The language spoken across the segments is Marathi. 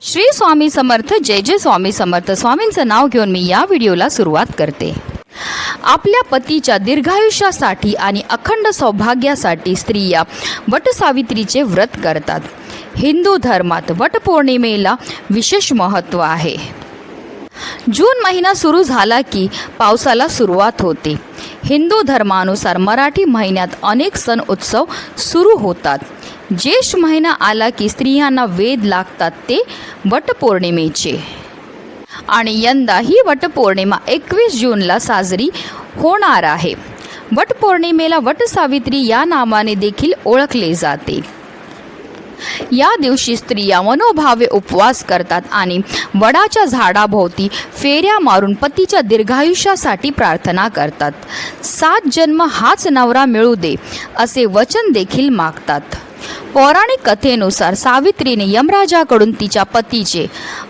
श्री स्वामी समर्थ जय जय स्वामी समर्थ. स्वामींचं नाव घेऊन मी या व्हिडिओला सुरुवात करते. आपल्या पतीच्या दीर्घायुष्यासाठी आणि अखंड सौभाग्यासाठी स्त्रिया वटसावित्रीचे व्रत करतात. हिंदू धर्मात वटपौर्णिमेला विशेष महत्त्व आहे. जून महिना सुरू झाला की पावसाला सुरुवात होते. हिंदू धर्मानुसार मराठी महिन्यात अनेक सण उत्सव सुरू होतात. ज्येष्ठ महिना आला की स्त्रियांना वेद लागतात ते वटपौर्णिमेचे. आणि यंदा ही वटपौर्णिमा एकवीस जूनला साजरी होणार आहे. वटपौर्णिमेला वटसावित्री या नावाने देखील ओळखले जाते. या दिवशी स्त्रिया मनोभावे उपवास करतात आणि वडाच्या झाडाभोवती फेऱ्या मारून पतीच्या दीर्घायुष्यासाठी प्रार्थना करतात. सात जन्म हाच नवरा मिळू दे असे वचन देखील मागतात. पौराणिक कथेनुसार सावित्रीने यमराजाकडून तिच्या पतीचे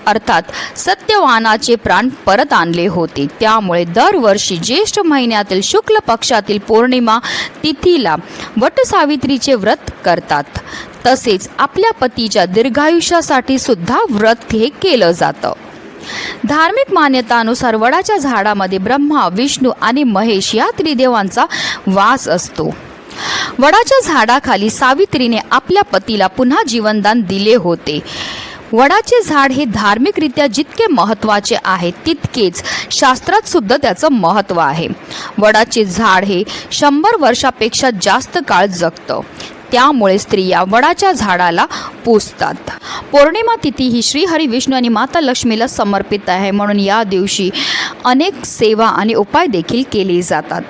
अर्थात सत्यवानाचे प्राण परत आणले होते. त्यामुळे दरवर्षी ज्येष्ठ महिन्यातील शुक्ल पक्षातील पौर्णिमा तिथीला वटसावित्रीचे व्रत करतात. तसेच आपल्या पतीच्या दीर्घायुष्यासाठी सुद्धा व्रत हे केलं जातं. धार्मिक मान्यतानुसार वडाच्या झाडामध्ये ब्रह्मा विष्णू आणि महेश या त्रिदेवांचा वास असतो. वडाच्या झाडाखाली सावित्रीने आपल्या पतीला पुन्हा जीवनदान दिले होते. वडाचे झाड हे धार्मिकरित्या जितके महत्त्वाचे आहे तितकेच शास्त्रात सुद्धा त्याचं महत्त्व आहे. वडाचे झाड हे शंभर वर्षापेक्षा जास्त काळ जगतं. त्यामुळे स्त्रिया वडाच्या झाडाला पूजतात पौर्णिमा तिथी ही श्रीहरी विष्णू आणि माता लक्ष्मीला समर्पित आहे. म्हणून या दिवशी अनेक सेवा आणि उपाय देखील केले जातात.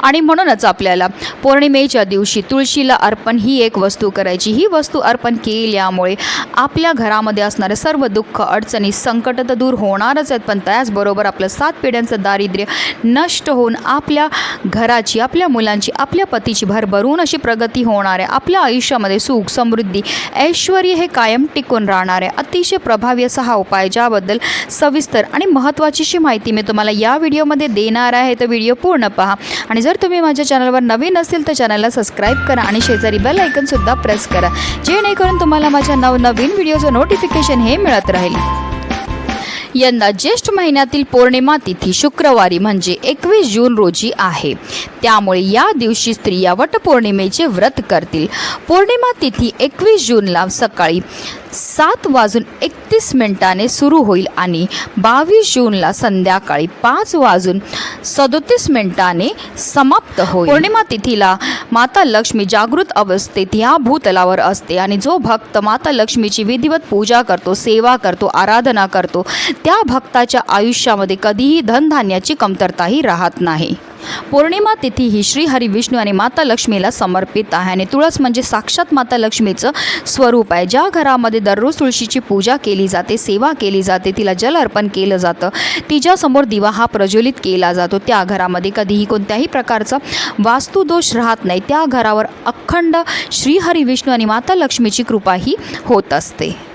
आणि म्हणूनच आपल्याला पौर्णिमेच्या दिवशी तुळशीला अर्पण ही एक वस्तू करायची. ही वस्तू अर्पण केल्यामुळे आपल्या घरामध्ये असणारे सर्व दुःख अडचणी संकट तर दूर होणारच आहेत पण त्याचबरोबर आपलं सात पिढ्यांचं दारिद्र्य नष्ट होऊन आपल्या घराची आपल्या मुलांची आपल्या पतीची भरभरून अशी प्रगती होणार आहे. आपल्या आयुष्यामध्ये सुख समृद्धी ऐश्वर हे कायम टिकून राहणार आहे. अतिशय प्रभावी असा हा उपाय ज्याबद्दल सविस्तर आणि महत्त्वाचीशी माहिती मी तुम्हाला या व्हिडिओमध्ये देणार आहे. तर व्हिडिओ पूर्ण पहा. आणि जर तुम्ही माझ्या चॅनलवर नवीन असेल तर चॅनलला सबस्क्राईब करा आणि शेजारी बेल ऐकनसुद्धा प्रेस करा. जेणेकरून तुम्हाला माझ्या नवनवीन व्हिडिओचं नोटिफिकेशन हे मिळत राहील. यंदा ज्येष्ठ महिन्यातील पौर्णिमा तिथी शुक्रवारी म्हणजे एकवीस जून रोजी आहे. त्यामुळे या दिवशी स्त्रिया वटपौर्णिमेचे व्रत करतील. पौर्णिमा तिथी एकवीस जूनला सकाळी सात वाजून एकतीस मिनिटाने सुरू होईल आणि बावीस जूनला संध्याकाळी पाच वाजून सदोतीस मिनिटाने समाप्त होईल. पौर्णिमा तिथीला माता लक्ष्मी जागृत अवस्थेत ह्या भूतलावर असते आणि जो भक्त माता लक्ष्मीची विधिवत पूजा करतो सेवा करतो आराधना करतो त्या भक्ताच्या आयुष्यामध्ये कधीही धनधान्याची कमतरताही राहत नाही. पौर्णिमा तिथी ही श्री हरी विष्णू आणि माता लक्ष्मीला समर्पित आहे आणि तुळस म्हणजे साक्षात माता लक्ष्मीचं स्वरूप आहे. ज्या घरामध्ये दररोज तुळशीची पूजा केली जाते सेवा केली जाते तिला जल अर्पण केलं जातं तिच्यासमोर दिवा हा प्रज्वलित केला जातो. त्या घरामध्ये कधीही कोणत्याही प्रकारचा वास्तुदोष राहत नाही. त्या घरावर अखंड श्री हरी विष्णू आणि माता लक्ष्मीची कृपा ही होत असते.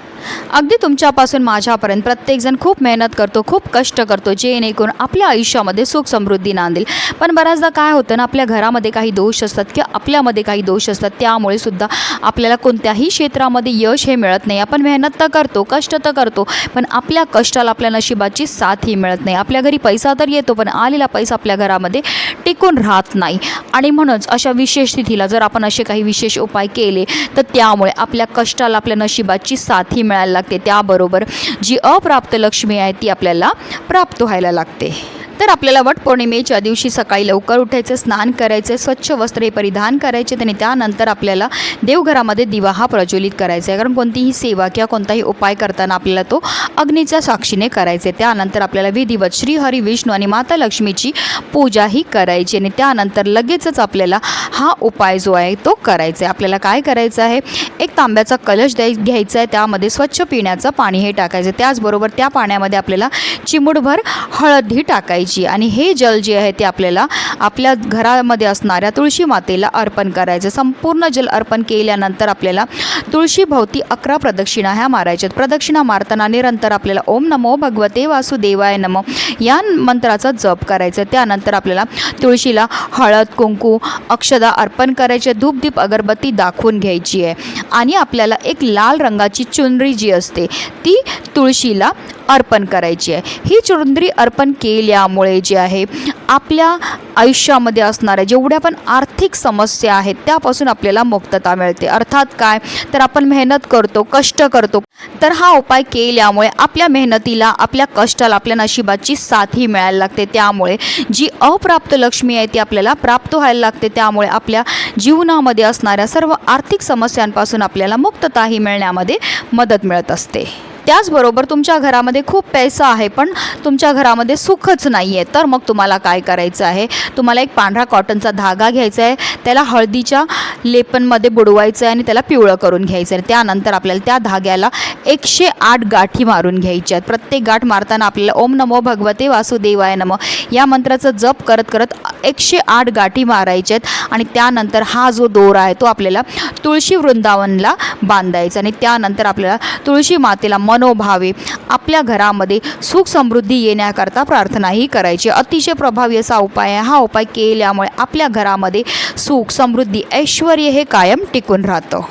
अगदी तुमच्यापासून माझ्यापर्यंत प्रत्येकजण खूप मेहनत करतो खूप कष्ट करतो जेणेकरून आपल्या आयुष्यामध्ये सुख समृद्धी नांदेल. पण बऱ्याचदा काय होतं ना आपल्या घरामध्ये काही दोष असतात किंवा आपल्यामध्ये काही दोष असतात त्यामुळे सुद्धा आपल्याला कोणत्याही क्षेत्रामध्ये यश हे मिळत नाही. आपण मेहनत तर करतो कष्ट तर करतो पण आपल्या कष्टाला आपल्या नशिबाची साथही मिळत नाही. आपल्या घरी पैसा तर येतो पण आलेला पैसा आपल्या घरामध्ये टिकून राहत नाही. आणि म्हणूनच अशा विशेष स्थितीला जर आपण असे काही विशेष उपाय केले तर त्यामुळे आपल्या कष्टाला आपल्या नशिबाची साथही मिळायला लागते. त्याबरोबर जी अप्राप्त लक्ष्मी आहे ती आपल्याला प्राप्त व्हायला लागते. तर आपल्याला वटपौर्णिमेच्या दिवशी सकाळी लवकर उठायचं स्नान करायचं स्वच्छ वस्त्रे परिधान करायचे आणि त्यानंतर आपल्याला देवघरामध्ये दिवा हा प्रज्वलित करायचा आहे. कारण कोणतीही सेवा किंवा कोणताही उपाय करताना आपल्याला तो अग्नीच्या साक्षीने करायचे. त्यानंतर आपल्याला विधिवत श्री हरी विष्णू आणि माता लक्ष्मीची पूजाही करायची आणि त्यानंतर लगेचच आपल्याला हा उपाय जो आहे तो करायचा आहे. आपल्याला काय करायचं आहे? एक तांब्याचा कलश द्याय घ्यायचा आहे. त्यामध्ये स्वच्छ पिण्याचं पाणी हे टाकायचं त्याचबरोबर त्या पाण्यामध्ये आपल्याला चिमूटभर हळदही टाकायची घ्यायची आणि हे जल जे आहे ते आपल्याला आपल्या घरामध्ये असणाऱ्या तुळशी मातेला अर्पण करायचं. संपूर्ण जल अर्पण केल्यानंतर आपल्याला तुळशीभोवती अकरा प्रदक्षिणा ह्या मारायच्यात प्रदक्षिणा मारताना निरंतर आपल्याला ओम नमो भगवते वासुदेवाय नमो या मंत्राचा जप करायचा. त्यानंतर आपल्याला तुळशीला हळद कुंकू अक्षदा अर्पण करायचे. धूपदीप अगरबत्ती दाखवून घ्यायची आहे. आणि आपल्याला एक लाल रंगाची चुनरी जी असते ती तुळशीला अर्पण करायची आहे. ही चुंदरी अर्पण केल्यामुळे जे आहे आपल्या आयुष्यामध्ये असणाऱ्या जेवढ्या पण आर्थिक समस्या आहेत त्यापासून आपल्याला मुक्तता मिळते. अर्थात काय? तर आपण मेहनत करतो कष्ट करतो. तर हा उपाय केल्यामुळे आपल्या मेहनतीला आपल्या कष्टाला आपल्या नशिबाची साथही मिळायला लागते. त्यामुळे जी अप्राप्त लक्ष्मी आहे ती आपल्याला प्राप्त व्हायला लागते. त्यामुळे आपल्या जीवनामध्ये असणाऱ्या सर्व आर्थिक समस्यांपासून आपल्याला मुक्तताही मिळण्यामध्ये मदत मिळत असते. त्याचबरोबर तुमच्या घरामध्ये खूप पैसा आहे पण तुमच्या घरामध्ये सुखच नाही आहे तर मग तुम्हाला काय करायचं आहे? तुम्हाला एक पांढरा कॉटनचा धागा घ्यायचा आहे त्याला हळदीच्या लेपनमध्ये बुडवायचं आहे आणि त्याला पिवळं करून घ्यायचं आहे. त्यानंतर आपल्याला त्या धाग्याला एकशे आठ गाठी मारून घ्यायच्या आहेत. प्रत्येक गाठ मारताना आपल्याला ओम नमो भगवते वासुदेवाय नमो या मंत्राचं जप करत करत एकशे आठ गाठी मारायच्या आहेत आणि त्यानंतर हा जो दोरा आहे तो आपल्याला तुळशी वृंदावनला बांधायचा आणि त्यानंतर आपल्याला तुळशी मातेला मनोभावे आपल्या घरामध्ये सुख समृद्धी येण्याकरता प्रार्थनाही करायची. अतिशय प्रभावी असा उपाय आहे. हा उपाय केल्यामुळे आपल्या घरामध्ये सुख समृद्धी ऐश्वर हे कायम टिकून राहतं.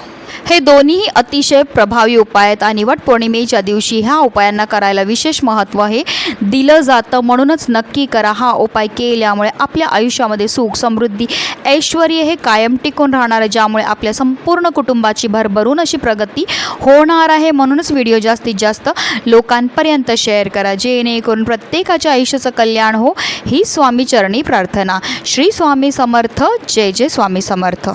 हे दोन्ही अतिशय प्रभावी उपाय आहेत. आणि वट पौर्णिमेच्या दिवशी ह्या उपायांना करायला विशेष महत्त्व हे दिलं जातं म्हणूनच नक्की करा. हा उपाय केल्यामुळे आपल्या आयुष्यामध्ये सुख समृद्धी ऐश्वर हे कायम टिकून राहणार आहे. ज्यामुळे आपल्या संपूर्ण कुटुंबाची भरभरून अशी प्रगती होणार आहे. म्हणूनच व्हिडिओ जास्तीत जास्त लोकांपर्यंत शेअर करा. जेणेकरून प्रत्येकाच्या आयुष्याचं कल्याण हो. ही स्वामी चरणी प्रार्थना. श्री स्वामी समर्थ. जय जय स्वामी समर्थ.